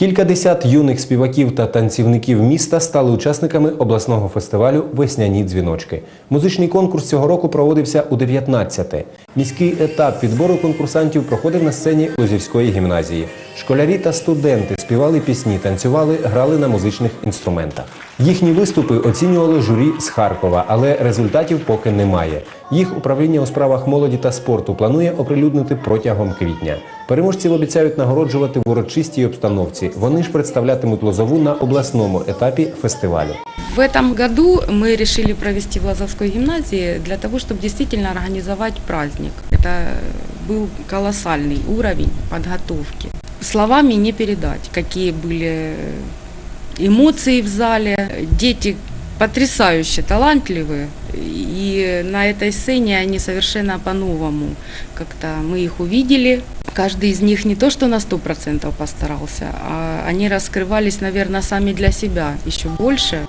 Кількадесят юних співаків та танцівників міста стали учасниками обласного фестивалю Весняні дзвіночки. Музичний конкурс цього року проводився у 19-те. Міський етап відбору конкурсантів проходив на сцені Лозівської гімназії. Школярі та студенти співали пісні, танцювали, грали на музичних інструментах. Їхні виступи оцінювали журі з Харкова, але результатів поки немає. Їх управління у справах молоді та спорту планує оприлюднити протягом квітня. Переможців обіцяють нагороджувати в урочистій обстановці. Вони ж представлятимуть лозову на обласному етапі фестивалю. В этом году мы решили провести в Лазовской гимназии для того, чтобы действительно организовать праздник. Это был колоссальный уровень подготовки. Словами не передать, какие были эмоции в зале. Дети потрясающе талантливые, и на этой сцене они совершенно по-новому. Как-то мы их увидели. Каждый из них не то, что на 100% постарался, а они раскрывались, наверное, сами для себя еще больше.